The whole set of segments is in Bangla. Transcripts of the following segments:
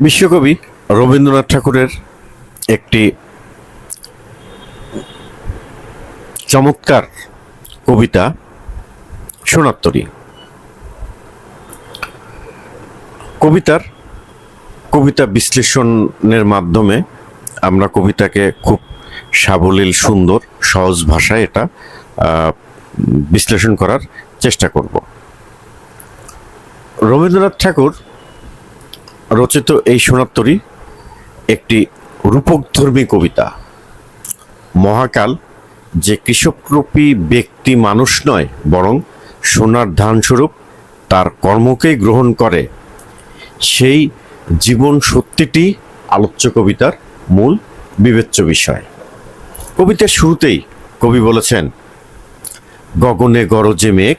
বিশ্বকবি রবীন্দ্রনাথ ঠাকুরের একটি চমৎকার কবিতা সোনাত্তরী। কবিতার কবিতা বিশ্লেষণের মাধ্যমে আমরা কবিতাকে খুব সাবলীল, সুন্দর, সহজ ভাষায় এটা বিশ্লেষণ করার চেষ্টা করব। রবীন্দ্রনাথ ঠাকুর রচিত এই সোনাত্তরী একটি রূপকধর্মী কবিতা। মহাকাল যে কৃষকরূপী ব্যক্তি মানুষ নয়, বরং সোনার ধানস্বরূপ তার কর্মকেই গ্রহণ করে। সেই জীবন সত্যিটি আলোচ্য কবিতার মূল বিবেচ্য বিষয়। কবিতার শুরুতেই কবি বলেছেন, গগনে গরজে মেঘ,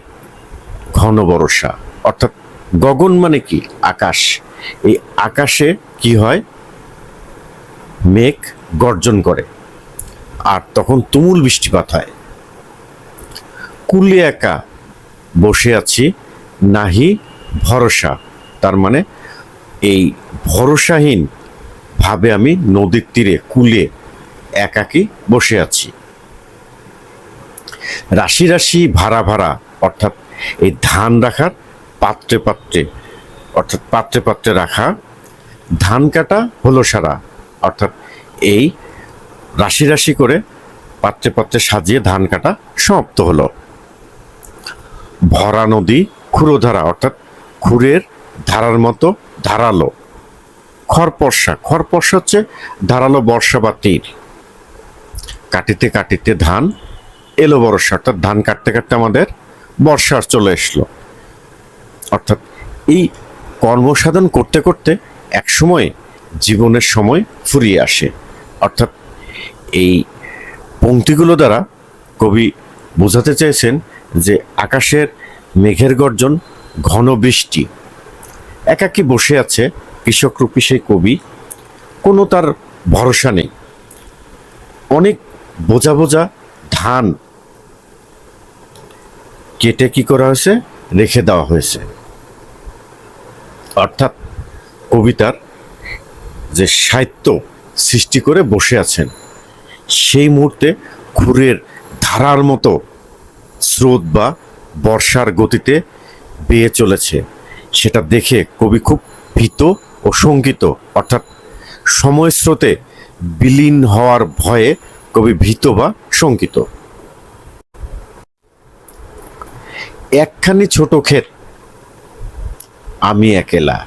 ঘন বরষা। অর্থাৎ গগন মানে কি? আকাশ। এই আকাশে কি হয়? মেঘ গর্জন করে। আর তখন তুমুল বৃষ্টিপাত হয়। কুলে একা বসে আছি, নাহি ভরসা। তার মানে এই ভরসাহীন ভাবে আমি নদীর তীরে, কুলে একাকি বসে আছি। রাশি রাশি ভাড়া ভাড়া, অর্থাৎ এই ধান রাখার পাত্রে পাত্রে অর্থাৎ পাত্রে পাত্রে রাখা। ধান কাটা হলো সারা। অর্থাৎ এই রাশি রাশি করে পাত্রে পাত্রে সাজিয়ে ধান কাটা সমাপ্ত হলো। ভরা নদী খুরোধারা অর্থাৎ খুরের ধারার মতো ধারালো। খরপর্ষা খরপর্ষা হচ্ছে ধারালো বর্ষা বা তীর। কাটিতে কাটিতে ধান এলো বর্ষা, অর্থাৎ ধান কাটতে কাটতে আমাদের বর্ষা চলে আসলো অর্থাৎ এই কর্মসাধন করতে করতে এক সময় জীবনের সময় ফুরিয়ে আসে। অর্থাৎ এই পংক্তিগুলো দ্বারা কবি বোঝাতে চেয়েছেন যে আকাশের মেঘের গর্জন, ঘন বৃষ্টি, একাকী বসে আছে কৃষকরূপী সেই কবি, কোনো তার ভরসা নেই। অনেক বোঝা বোঝা ধান কেটে কি করা হয়েছে? রেখে দেওয়া হয়েছে। অর্থাৎ কবিতার যে সাহিত্য সৃষ্টি করে বসে আছেন, সেই মুহূর্তে খুরের ধারার মতো স্রোত বা বর্ষার গতিতে বেয়ে চলেছে। সেটা দেখে কবি খুব ভীত ও শঙ্কিত, অর্থাৎ সময় স্রোতে বিলীন হওয়ার ভয়ে কবি ভীত বা শঙ্কিত। একখানি ছোট ক্ষেত আমি একেলা।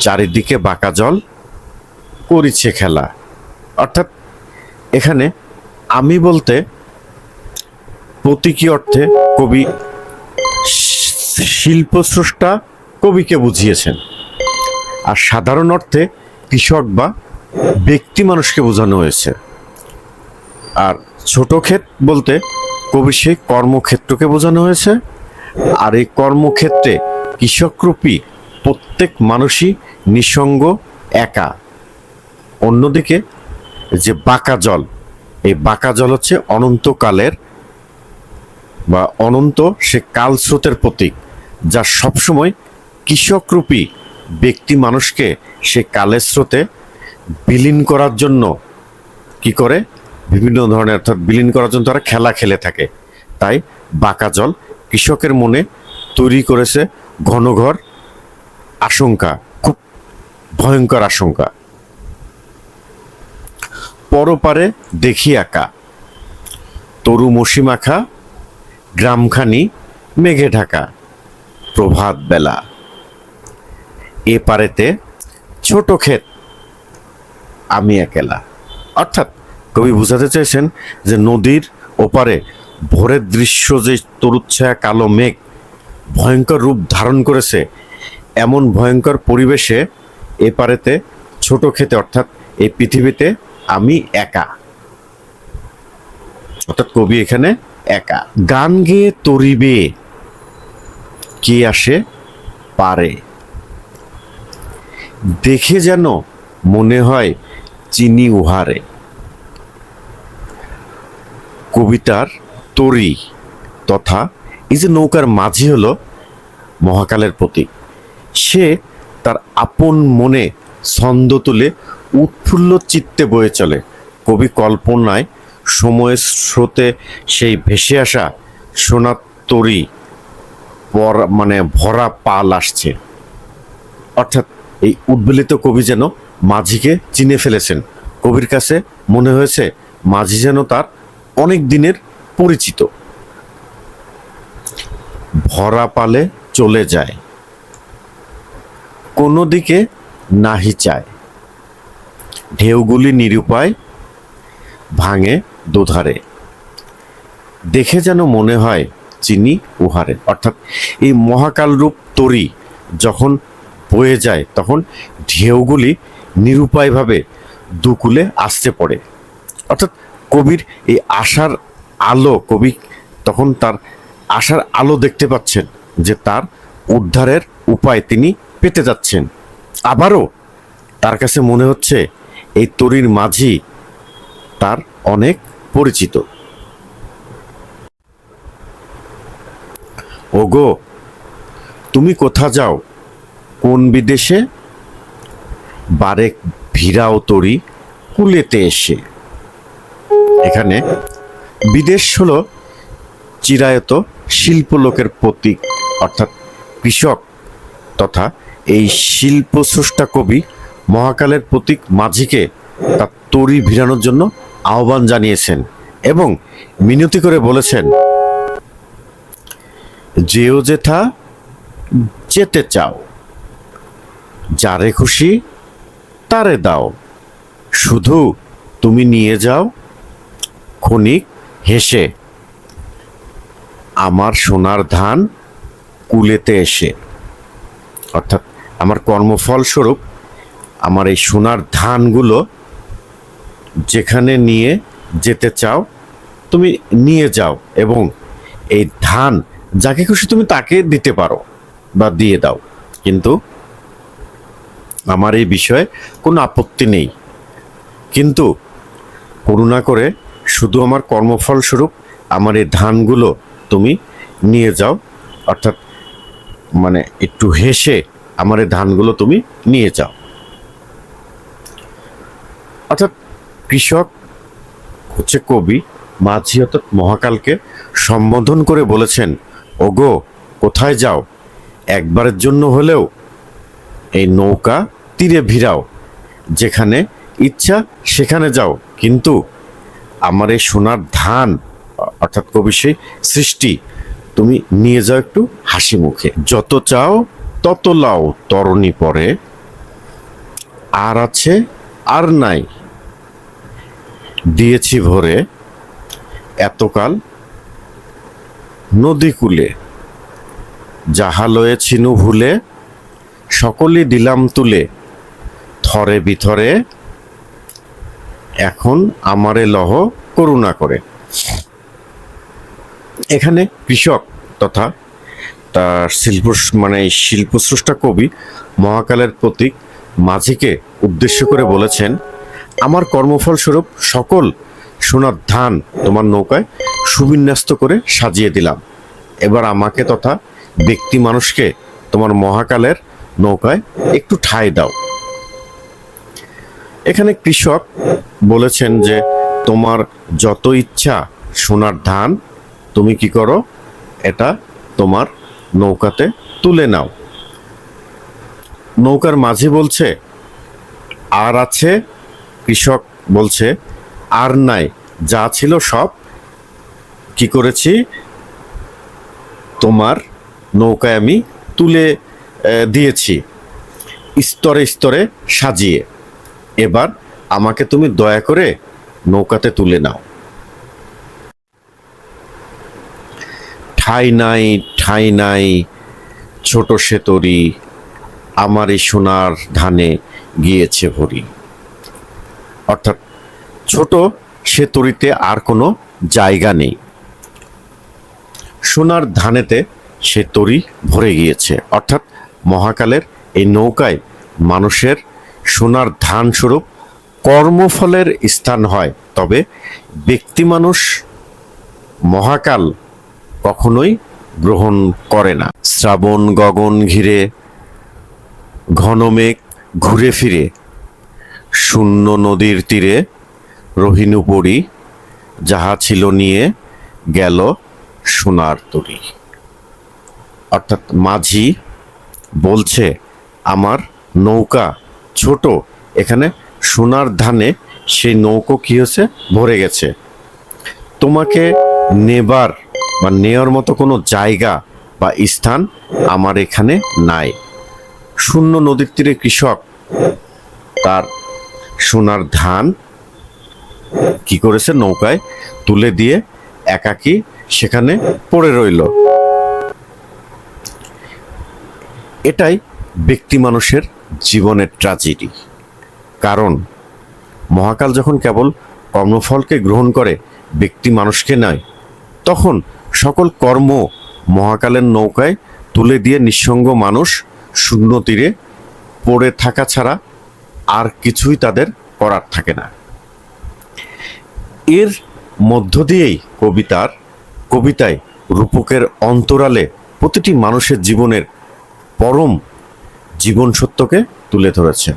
চারিদিকে বাঁকা জল করিছে খেলা। অর্থাৎ এখানে আমি বলতে প্রতীকী অর্থে কবি শিল্পস্রষ্টা কবিকে বুঝিয়েছেন। আর সাধারণ অর্থে কৃষক বা ব্যক্তি মানুষকে বোঝানো হয়েছে। আর ছোট ক্ষেত বলতে কবি সেই কর্মক্ষেত্রকে বোঝানো হয়েছে। আর এই কর্মক্ষেত্রে কৃষকরূপী প্রত্যেক মানুষই নিঃসঙ্গ, একা। অন্যদিকে যে বাঁকা জল, এই বাঁকা জল হচ্ছে অনন্তকালের বা অনন্ত সে কালস্রোতের প্রতীক, যা সবসময় কৃষকরূপী ব্যক্তি মানুষকে সে কালের স্রোতে বিলীন করার জন্য কি করে? বিভিন্ন ধরনের অর্থাৎ বিলীন করার জন্য তারা খেলা খেলে থাকে। তাই বাঁকা জল কৃষকের মনে তৈরি করেছে ঘনঘর আশঙ্কা, খুব ভয়ঙ্কর আশঙ্কা। পরপারে দেখি একা তরু মসি মাখা গ্রামখানি, মেঘে ঢাকা, প্রভাত বেলা। এ পারেতে ছোট ক্ষেত, আমি একেলা। অর্থাৎ কবি বুঝাতে চাইছেন যে নদীর ওপারে ভোরের দৃশ্য যে তরুচ্ছায়া, কালো মেঘ ভয়ঙ্কর রূপ ধারণ করেছে এমন ভয়ঙ্কর পরিবেশে এ পারেতে ছোট খেতে, অর্থাৎ এই পৃথিবীতে আমি একা। অর্থাৎ কবি এখানে একা। গান গেয়ে তরিবে, কে আসে পারে। দেখে যেন মনে হয় চিনি উহারে। কবিতার তরি তথা এই যে নৌকার মাঝি হলো মহাকালের প্রতীক। সে তার আপন মনে ছন্দ তুলে উৎফুল্ল চিত্তে বয়ে চলে। কবি কল্পনায় সময়ের স্রোতে সেই ভেসে আসা সোনার তরী পর মানে ভরা পাল আসছে। অর্থাৎ এই উদ্বেলিত কবি যেন মাঝিকে চিনে ফেলেছেন। কবির কাছে মনে হয়েছে মাঝি যেন তার অনেক দিনের পরিচিত। ভরা পালে চলে যায়। কোনো দিকে নাহি চায়। ঢেউগুলি নিরুপায় ভাঙে দুধারে। দেখে যেন মনে হয় চিনি উহারে। অর্থাৎ এই মহাকাল রূপ তরি যখন বয়ে যায়, তখন ঢেউগুলি নিরুপায়ভাবে দুকুলে আসতে পড়ে। অর্থাৎ কবির এই আশার আলো, কবি তখন তার আশার আলো দেখতে পাচ্ছেন যে তার উদ্ধারের উপায় তিনি পেতে যাচ্ছেন। আবারও তার কাছে মনে হচ্ছে এই তরির মাঝি তার অনেক পরিচিত। ওগো, তুমি কোথা যাও? কোন বিদেশে? বারেক ভিড়াও তরি কুলেতে এসে। এখানে বিদেশ হলো চিরায়ত শিল্পলোকের প্রতীক, অর্থাৎ কৃষক, তথা এই শিল্প স্রষ্টা কবি মহাকালের প্রতীক মাঝিকে তার তরি ভিড়ানোর জন্য আহ্বান জানিয়েছেন এবং মিনতি করে বলেছেন, যেও যেথা, যেতে চাও। যারে খুশি, তারে দাও। শুধু তুমি নিয়ে যাও, ক্ষণিক হেসে আমার সোনার ধান কুলেতে এসে, অর্থাৎ আমার কর্মফল স্বরূপ আমার এই সোনার ধানগুলো যেখানে নিয়ে যেতে চাও, তুমি নিয়ে যাও এবং এই ধান যাকে খুশি তুমি তাকে দিতে পারো বা দিয়ে দাও। কিন্তু আমার এই বিষয়ে কোনো আপত্তি নেই। কিন্তু করুণা করে শুধু আমার কর্মফল স্বরূপ আমার এই ধানগুলো তুমি নিয়ে যাও। অর্থাৎ মানে একটু হেসে আমার এই ধানগুলো তুমি নিয়ে যাও। অর্থাৎ কৃষক হচ্ছে কবি মাঝি অর্থাৎ মহাকালকে সম্বোধন করে বলেছেন, ওগো, কোথায় যাও? একবারের জন্য হলেও এই নৌকা তীরে ভিড়াও। যেখানে ইচ্ছা সেখানে যাও। কিন্তু আমার এই সোনার ধান অর্থাৎ কবি সেই সৃষ্টি, তুমি নিয়ে যাও একটু হাসি মুখে। যত চাও, তত লাও, তরণী পরে। আর আছে, আর নাই। দিয়েছি ভরে, এতকাল নদীকূলে যাহা লয়েছিনু ভুলে সকলে দিলাম তুলে। থরে বিথরে, এখন আমারে লহ করুণা করে। এখানে কৃষক তথা তার শিল্প মানে এই শিল্পস্রষ্টা কবি মহাকালের প্রতীক মাঝিকে উদ্দেশ্য করে বলেছেন, আমার কর্মফল স্বরূপ সকল সোনার ধান তোমার নৌকায় সুবিন্যস্ত করে সাজিয়ে দিলাম। এবার আমাকে তথা ব্যক্তি মানুষকে তোমার মহাকালের নৌকায় একটু ঠাঁই দাও। এখানে কৃষক বলেছেন যে, তোমার যত ইচ্ছা সোনার ধান তুমি কি করো? এটা তোমার নৌকাতে তুলে নাও। নৌকার মাঝি বলছে, আর আছে? কৃষক বলছে, আর নাই, যা ছিল সব। কি করেছি? তোমার নৌকায় আমি তুলে দিয়েছি। স্তরে স্তরে সাজিয়ে। এবার আমাকে তুমি দয়া করে নৌকাতে তুলে নাও। ঠাই নাই ঠাই নাই, ছোট সে তরি আমার এই সোনার ধানে গিয়েছে ভরি। অর্থাৎ ছোট সে তরিতে আর কোনো জায়গা নেই। সোনার ধানেতে সে তরি ভরে গিয়েছে। অর্থাৎ মহাকালের এই নৌকায় মানুষের সোনার ধান স্বরূপ কর্মফলের স্থান হয়। তবে ব্যক্তি মানুষ মহাকাল কখনোই গ্রহণ করে না। শ্রাবণ গগন ঘিরে, ঘন মেঘ ঘুরে ফিরে, শূন্য নদীর তীরে রহিনু পড়ি যাহা ছিল নিয়ে গেল সোনার তরী। অর্থাৎ মাঝি বলছে, আমার নৌকা ছোট, এখানে সোনার ধানে সেই নৌকো কি হয়েছে? ভরে গেছে। তোমাকে নেবার বা নেওয়ার মতো কোনো জায়গা বা স্থান আমার এখানে নাই। শূন্য নদীর তীরে কৃষক, তার সোনার ধান কি করেছে? নৌকায় তুলে দিয়ে একাকি সেখানে পড়ে রইল। এটাই ব্যক্তি মানুষের জীবনের ট্র্যাজেডি। কারণ মহাকাল যখন কেবল কর্মফলকে গ্রহণ করে, ব্যক্তি মানুষকে নয়, তখন সকল কর্ম মহাকালের নৌকায় তুলে দিয়ে নিঃসঙ্গ মানুষ শূন্য তীরে পড়ে থাকা ছাড়া আর কিছুই তাদের করার থাকে না। এর মধ্য দিয়েই কবিতার, কবিতায় রূপকের অন্তরালে প্রতিটি মানুষের জীবনের পরম জীবন সত্যকে তুলে ধরেছেন।